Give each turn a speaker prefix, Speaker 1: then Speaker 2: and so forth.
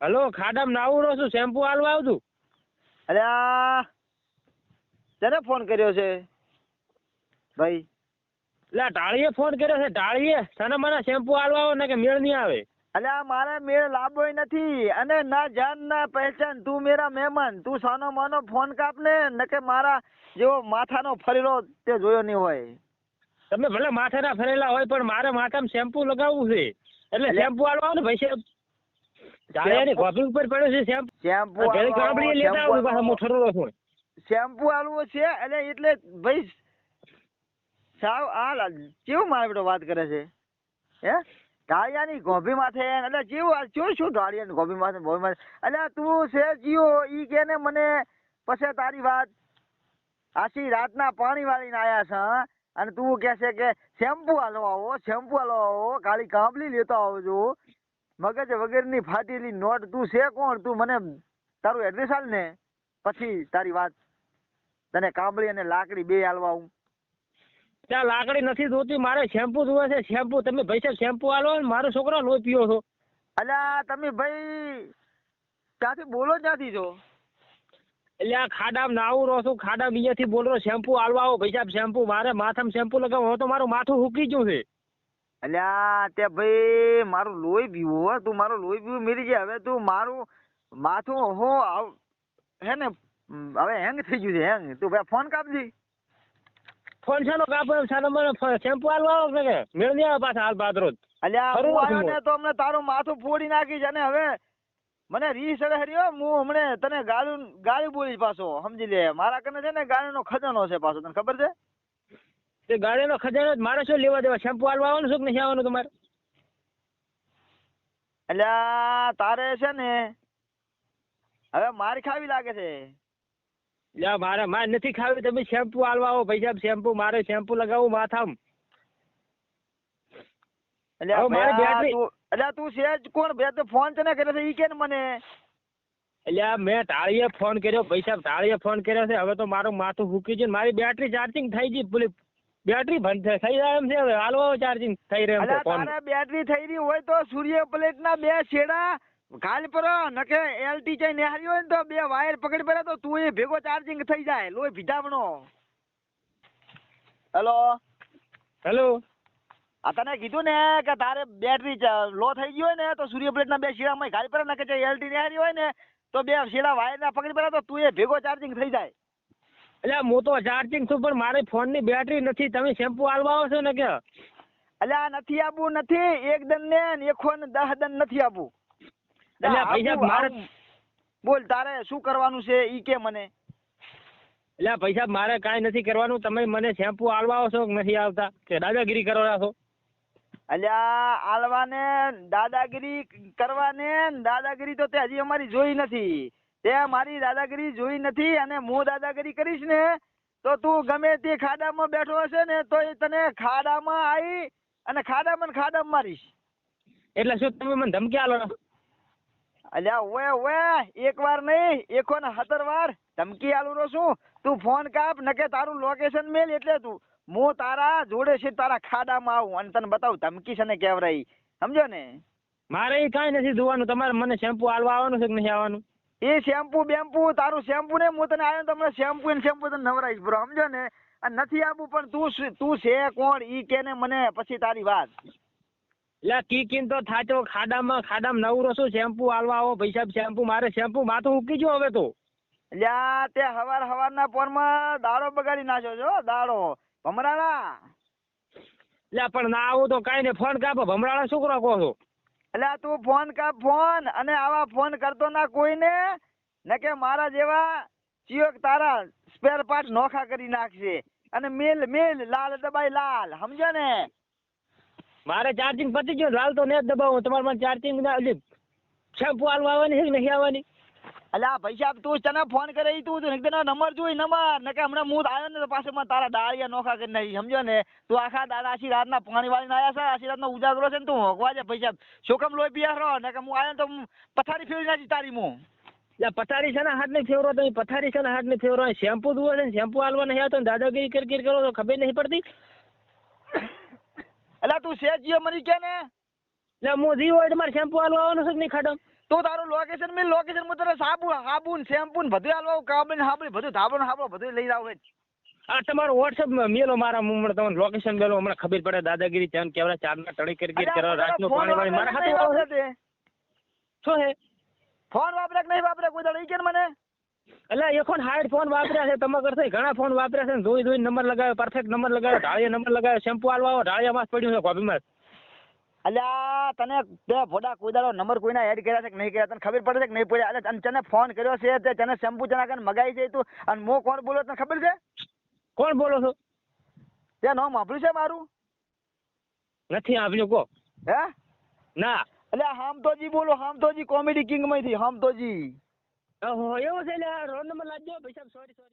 Speaker 1: Hello ખાડામાં નાવું રહું છું શેમ્પુ હાલવા આવતું
Speaker 2: અરે તને ફોન કર્યો છે? ભાઈ.
Speaker 1: એટલે આ ટાળીએ ફોન કર્યો છે ટાળીએ તને મને શેમ્પુ હાલવા આવો ને કે મેળ નહીં આવે?
Speaker 2: અલ્યા મારે મેળ લાંબોય નથી. અને ના જાન ના પહેચાન તું મેરા મહેમાન. તું સાનો માનો ફોન કાપ ને કે મારા જેવો માથાનો ફરેલો તે જોયો નહીં હોય.
Speaker 1: તમે ભલે માથાના ફરેલા હોય પણ મારે માથામાં શેમ્પુ લગાવવું છે. એટલે શેમ્પુ આવો ને ભાઈ ઉપર પડ્યો છે શેમ્પુ.
Speaker 2: શેમ્પુ
Speaker 1: ઘરે લેતા આવું પાછા હું ઠરરો
Speaker 2: શેમ્પુ આલવો છે અને એટલે ભાઈ સાવ આ કેવું મારે બેટો વાત કરે છે? હે? ઢાળિયાની ગોભી માથે એટલે આ શું શું ઢાળિયાની ગોભી માથે ગોભી માથે એટલે તું છે જીઓ ઈ કે ને મને પછી તારી વાત. આશી રાતના પાણી વાળીને આયા છે અને તું કે છે કે શેમ્પુ હાલો આવો શેમ્પુ હાલો આવો કાળી કાંબલી લેતા આવજો. મગજ વગેરેની ફાટેલી નોટ તું છે કોણ? તું મને તારું એડ્રેસ હાલ ને. પછી તારી વાત. તને કાંબળી અને લાકડી બે હાલવા હું
Speaker 1: ત્યાં લાકડી નથી જોતી મારે શેમ્પુ જોવે છે. શેમ્પુ તમે ભાઈ સાહેબ શેમ્પુ હાલો ને મારો છોકરો લોહી પીવો છો.
Speaker 2: અલ્યા તમે ભાઈ ત્યાંથી બોલો ત્યાંથી છો?
Speaker 1: એટલે આ ખાડામાં નાવું રહો છું ખાડા બીજાથી બોલો શેમ્પુ હાલવા આવો. ભાઈ સાહેબ શેમ્પુ મારે માથામાં શેમ્પુ લગાવો તો મારું માથું હુકી ગયું છે.
Speaker 2: અલ્યા તે ભાઈ મારું લોહી પીવું હો તું મારું લોહી પીવું મેરી જાય હવે તું મારું માથું હો આવ- હે ને હવે હેંગ થઈ ગયું છે હેંગ તું ભાઈ ફોન કાપજી.
Speaker 1: ફોન છે કાપો સાનો મને શેમ્પુ હાલવા આવો કે? મેળ નહીં આવે પાછા હાલ બાદરોજ
Speaker 2: અલ્યા હું આવ્યો ને તો અમને તારું માથું ફોડી નાખીશ અને હવે મને રીસ હર્યો હું હમણે તને ગાળું ગાળી બોલીશ પાછો સમજી લે. મારા કને છે ને ગાળીનો ખજાનો છે પાછો તને ખબર છે?
Speaker 1: તે ગાડીનો ખજાનો મારે શું લેવા દેવા? શેમ્પુ હાલવા આવવાનું શું કે નહીં આવવાનું તમારે?
Speaker 2: એટલે તારે છે ને હવે માર ખાવી લાગે છે.
Speaker 1: લ્યા મારે માર નથી ખાવી. તમે શેમ્પુ હાલવા આવો ભાઈ સાહેબ. શેમ્પુ મારે શેમ્પુ લગાવું માથામ. એટલે મારે બેટરી-
Speaker 2: અલ્યા તું સેજ કોણ? બે તો ફોન તને કર્યો છે ઈ કે મને?
Speaker 1: એટલે મેં ટાળીએ ફોન કર્યો. ભાઈ સાહેબ તાળીએ ફોન કર્યો છે. હવે તો મારું માથું ફૂકી છે ને મારી બેટરી ચાર્જિંગ થઈ ગઈ પેલી બેટરી બંધ થઈ- જાય એમ છે હવે. હાલવો ચાર્જિંગ થઈ રહ્યો છે ફોન
Speaker 2: તારે બેટરી થઈ રહી હોય તો સૂર્ય પ્લેટ ના બે છેડા ગાલ પર નકે એલટી ચાઈ નેહારી હોય ને તો બે વાયર પકડી પડે તો તું એ ભેગો ચાર્જિંગ થઈ જાય. લોહી ભીધાવણો હેલો?
Speaker 1: હેલો?
Speaker 2: આ તને કીધું ને કે તારે બેટરી લો થઈ ગઈ હોય ને તો સૂર્ય પ્લેટ ના બે શેડામાં ગાલ પર નકે એલટી નેહારી હોય ને તો બે શેડા વાયર ના પકડી પડે તો તું એ ભેગો ચાર્જિંગ થઈ જાય.
Speaker 1: એટલે હું તો ચાર્જિંગ છું પણ મારી ફોનની બેટરી નથી. તમે શેમ્પુ હાલવા આવો છો ને કે?
Speaker 2: અલ્યા નથી આપવું નથી. એક દન ને ને એકો ને દહ દન નથી આપવું.
Speaker 1: એટલે
Speaker 2: પૈસા
Speaker 1: મારે-.
Speaker 2: બોલ તારે શું કરવાનું છે? ઈ કે મને.
Speaker 1: એટલે પૈસા મારે કાંઈ નથી કરવાનું. તમે મને શેમ્પુ હાલવા આવો છો કે નથી આવતા? કે દાદાગીરી કરવા છો?
Speaker 2: અલ્યા આલવાને દાદાગીરી કરવાને ને દાદાગીરી તો તે હજી અમારી જોઈ નથી. તે મારી દાદાગીરી જોઈ નથી અને હું દાદાગીરી કરીશ ને તો તું ગમે તે ખાડામાં બેઠો હશે ને તો એ તને ખાડામાં આવી અને ખાડામાં ખાડામાં મારીશ.
Speaker 1: એટલે શું તમે મને ધમકી આલો
Speaker 2: અલ્યા ઓએ ઓએ એક વાર નહીં એકો ને હતર વાર ધમકી આલું રહો છું તું ફોન કાપ નકે તારું લોકેશન મેલ એટલે તું. હું તારા જોડે છે તારા ખાડામાં આવું અને તને બતાવું ધમકી છે ને કેવરાઈ. સમજો ને?
Speaker 1: મારે કઈ કાંઈ નથી જોવાનું તમારે મને શેમ્પુ આલવા આવવાનું છે કે નહીં આવવાનું?
Speaker 2: એ શેમ્પુ બેમ્પુ તારું શેમ્પુ ને હું તને આવ્યો તમને શેમ્પુ ને શેમ્પુ તને નવરાઈશ બ્રો સમજો ને? નથી આપું પણ તું તું છે કોણ? ઈ કે ને મને પછી તારી વાત.
Speaker 1: એટલે કી કિન તો થાચો ખાડામાં ખાડામાં નવરો છું શેમ્પુ આલવા આવો ભાઈ સાહેબ શેમ્પુ મારે શેમ્પુ માથું ઉકી જો હવે તો.
Speaker 2: લ્યા તે હવાર હવારના પોરમાં દાડો બગાડી નાખ્યો છો દાડો. ભમરાળા.
Speaker 1: એટલે પણ ના આવું તો કઈ ને ફોન કાપો ભમરાળા શું કરો કહો છો?
Speaker 2: એટલે તું ફોન કર, ફોન. અને આવા ફોન કરતો ના કોઈને. ને કે મારા જેવા ચિયોક તારા સ્પેર પાર્ટ નોખા કરી નાખશે. અને મેલ મેલ, લાલ દબાઈ લાલ. સમજો ને?
Speaker 1: મારે ચાર્જિંગ પતી ગયું લાલ તો ને જ દબાવું. તમારે મને ચાર્જિંગ ના ઓલી શેમ્પુ હાલવા આવવાની છે કે નહીં આવવાની?
Speaker 2: એટલે ભાઈ પૈસા તું તને ફોન કરે તું તું એકદમ નંબર જોઈ નંબર. ને કે હમણાં હું આવ્યો ને તો પાછળમાં તારા દાળિયા નોખા કરી નાખી. સમજો ને? તું આખા દાડા રાત રાતના પાણી વાળીને આવ્યા છે આખી રાતનો ઉજાગરો છે ને તું હોગવા છે પૈસા. શું કામ લોહી પીયા રહો ને કે હું આવ્યો તો પથારી ફેરવી નાખી તારી મું.
Speaker 1: એટલે પથારી છે ને હાથ નહીં ફેવરો તમે પથારી છે ને હાથ નહીં ફેવરો શેમ્પુ જુઓ છે ને શેમ્પુ હાલવા નહીં આવતો દાદાગીરી કરી કરી કરો તો ખબર નહીં પડતી?
Speaker 2: એટલે તું સેજ જીઓ મરી કે ને?
Speaker 1: એટલે હું જીઓ એટલે મારે શેમ્પુ હાલવા આવવાનું છે નહીં ખાડમ
Speaker 2: તો તારું લોકેશન મેં લોકેશન હું તને સાબુ સાબુ ને શેમ્પુ ને બધું હાલવા કાબુ ને સાબુ બધું ધાબો ને સાબુ બધું લઈ આવું
Speaker 1: આ તમારો વોટ્સઅપ મેલો મારા હમણાં તમને લોકેશન મેલો હમણાં ખબર પડે દાદાગીરી ત્યાં કેવડા ચારના ટળી કરી કરી કરો રાતનું પાણી વાળી મારા હાથે આવો. શું હે?
Speaker 2: ફોન વાપરે કે નહીં વાપરે? કોઈ દાડો ઈ કે મને?
Speaker 1: એટલે એ ફોન હાઈડ ફોન વાપર્યા છે? તમે કરતા ઘણા ફોન વાપર્યા છે ને? જોઈ જોઈ નંબર લગાવ્યો પરફેક્ટ નંબર લગાવ્યો ઢાળીયા નંબર લગાવ્યો શેમ્પુ હાલવા ઢાળીયા માસ પડ્યું છે કોબીમાં
Speaker 2: અલ્યા તને તે ભોડા કોઈ દાડો નંબર કોઈના એડ કર્યા છે કે નહીં કર્યા? તને ખબર પડે છે કે નહીં પડે? અલે તને તને ફોન કર્યો છે તે તને શેમ્પુ ચના કરીને મગાઈ છે તું? અને મો કોણ બોલો તને ખબર છે?
Speaker 1: કોણ બોલો છો?
Speaker 2: તે નામ આપ્યું છે મારું?
Speaker 1: નથી આપ્યું કો.
Speaker 2: હે?
Speaker 1: ના.
Speaker 2: એટલે હામતોજી બોલો હામતોજી કોમેડી કિંગમાંથી હામતોજી
Speaker 1: એવું છે એટલે રોડ નંબર લાવજો ભાઈ સાહેબ સોરી સોરી